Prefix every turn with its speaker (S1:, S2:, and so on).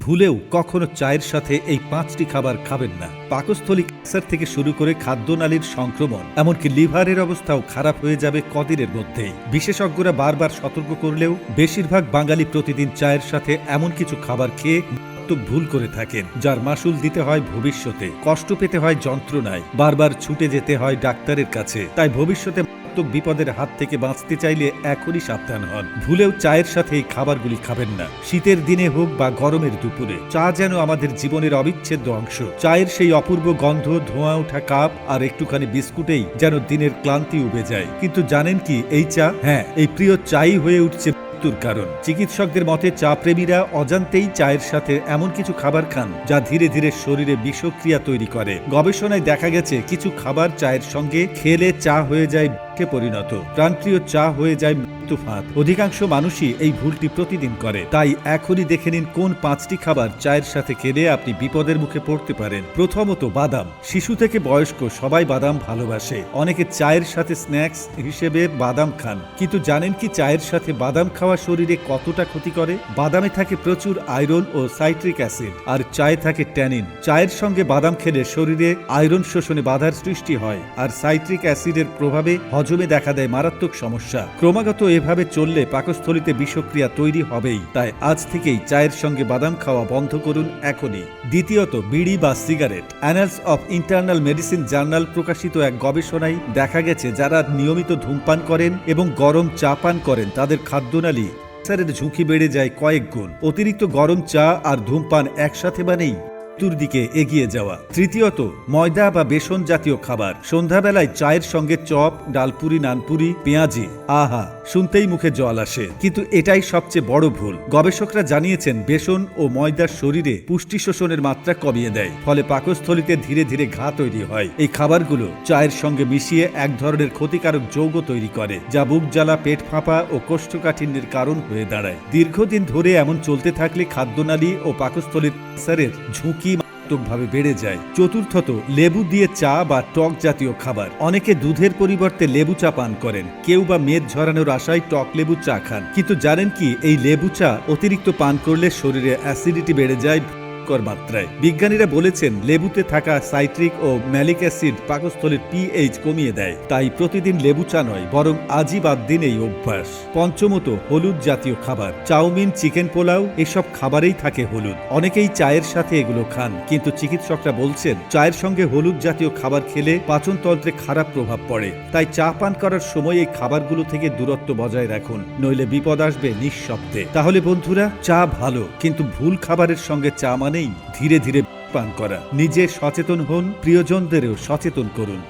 S1: ভুলেও কখনো চায়ের সাথে এই পাঁচটি খাবার খাবেন না। পাকস্থলী ক্যান্সার থেকে শুরু করে খাদ্যনালীর সংক্রমণ, এমনকি লিভারের অবস্থাও খারাপ হয়ে যাবে কদিনের মধ্যেই। বিশেষজ্ঞরা বারবার সতর্ক করলেও বেশিরভাগ বাঙালি প্রতিদিন চায়ের সাথে এমন কিছু খাবার খেয়ে ভুল করে থাকেন, যার মাসুল দিতে হয় ভবিষ্যতে। কষ্ট পেতে হয় যন্ত্রণায়, বারবার ছুটে যেতে হয় ডাক্তারের কাছে। তাই ভবিষ্যতে মারাত্মক বিপদের হাত থেকে বাঁচতে চাইলে এখনই সাবধান হন। ভুলেও চায়ের সাথে এই খাবারগুলি খাবেন না। শীতের দিনে হোক বা গরমের দুপুরে, চা যেন আমাদের জীবনের অবিচ্ছেদ্য অংশ। চায়ের সেই অপূর্ব গন্ধ, ধোঁয়া ওঠা কাপ আর একটুখানি বিস্কুটেই যেন দিনের ক্লান্তি উবে যায়। কিন্তু জানেন কি, এই চা? হ্যাঁ এই প্রিয় চাই হয়ে উঠছে কারণ। চিকিৎসকদের মতে চা প্রেমীরা অজান্তেই চায়ের সাথে এমন কিছু খাবার খান যা ধীরে ধীরে শরীরে বিষক্রিয়া তৈরি করে। গবেষণায় দেখা গেছে, কিছু খাবার চায়ের সঙ্গে খেলে চা হয়ে যায় বিষে পরিণত। প্রাণপ্রিয় চা হয়ে যায় মৃত্যু ফাঁদ। অধিকাংশ মানুষই এই ভুলটি প্রতিদিন করে। তাই এখনই দেখে নিন কোন পাঁচটি খাবার চায়ের সাথে খেলে আপনি বিপদের মুখে পড়তে পারেন। প্রথমত বাদাম। শিশু থেকে বয়স্ক সবাই বাদাম ভালোবাসে। অনেকে চায়ের সাথে স্ন্যাক্স হিসেবে বাদাম খান। কিন্তু জানেন কি চায়ের সাথে বাদাম খাওয়া শরীরে কতটা ক্ষতি করে? বাদামে থাকে প্রচুর আয়রন ও সাইট্রিক অ্যাসিড। আর চায়ে থাকে ট্যানিন। চায়ের সঙ্গে বাদাম খেলে শরীরে আয়রন শোষণে বাধার সৃষ্টি হয়। আর সাইট্রিক অ্যাসিডের প্রভাবে হজমে দেখা দেয় মারাত্মক সমস্যা। ক্রমাগত এভাবে চললে পাকস্থলিতে বিষক্রিয়া তৈরি হবেই। তাই আজ থেকেই চায়ের সঙ্গে বাদাম খাওয়া বন্ধ করুন এখনই। দ্বিতীয়ত, বিড়ি বা cigarette. Annals of internal medicine journal প্রকাশিত এক গবেষণায় দেখা গেছে, যারা নিয়মিত ধূমপান করেন এবং গরম চা পান করেন, তাদের খাদ্যনালী ক্যান্সারের ঝুঁকি বেড়ে যায় কয়েক গুণ। অতিরিক্ত গরম চা আর ধূমপান একসাথে মানেই মৃত্যুর দিকে এগিয়ে যাওয়া। তৃতীয়ত, ময়দা বা বেসন জাতীয় খাবার। সন্ধ্যাবেলায় চায়ের সঙ্গে চপ, ডালপুরি, নানপুরি, পেঁয়াজি। আহা, শুনতেই মুখে জল আসে। কিন্তু এটাই সবচেয়ে বড় ভুল। গবেষকরা জানিয়েছেন, বেসন ও ময়দার শরীরে পুষ্টি শোষণের মাত্রা কমিয়ে দেয়। ফলে পাকস্থলিতে ধীরে ধীরে ঘা তৈরি হয়। এই খাবারগুলো চায়ের সঙ্গে মিশিয়ে এক ধরনের ক্ষতিকারক যৌগ তৈরি করে, যা বুক জ্বালা, পেট ফাঁপা ও কোষ্ঠকাঠিন্যের কারণ হয়ে দাঁড়ায়। দীর্ঘদিন ধরে এমন চলতে থাকলে খাদ্যনালী ও পাকস্থলীর ক্যান্সারের ঝুঁকি মারাত্মকভাবে বেড়ে যায়। চতুর্থত, লেবু দিয়ে চা বা টক জাতীয় খাবার। অনেকে দুধের পরিবর্তে লেবু চা পান করেন। কেউ বা মেদ ঝরানোর আশায় টক লেবু চা খান। কিন্তু জানেন কি, এই লেবু চা অতিরিক্ত পান করলে শরীরে অ্যাসিডিটি বেড়ে যায় ভয়ঙ্কর মাত্রায় বিজ্ঞানীরা বলেছেন, লেবুতে থাকা সাইট্রিক ও ম্যালিক অ্যাসিড পাকস্থলীর পিএইচ কমিয়ে দেয়। তাই প্রতিদিন লেবু চা নয়, বরং আজই বাদ দিন এই অভ্যাস। পঞ্চমত, হলুদ জাতীয় খাবার। চাউমিন, চিকেন পোলাও, এসব খাবারেই থাকে হলুদ। অনেকেই চায়ের সাথে এগুলো খান, কিন্তু চিকিৎসকরা বলছেন, চায়ের সঙ্গে হলুদ জাতীয় খাবার খেলে পাচনতন্ত্রে খারাপ প্রভাব পড়ে। তাই চা পান করার সময় এই খাবারগুলো থেকে দূরত্ব বজায় রাখুন, নইলে বিপদ আসবে নিঃশব্দে। তাহলে বন্ধুরা, চা ভালো, কিন্তু ভুল খাবারের সঙ্গে চা মানেই ধীরে ধীরে পান করা। নিজে সচেতন হন প্রিয়জনদেরও সচেতন করুন।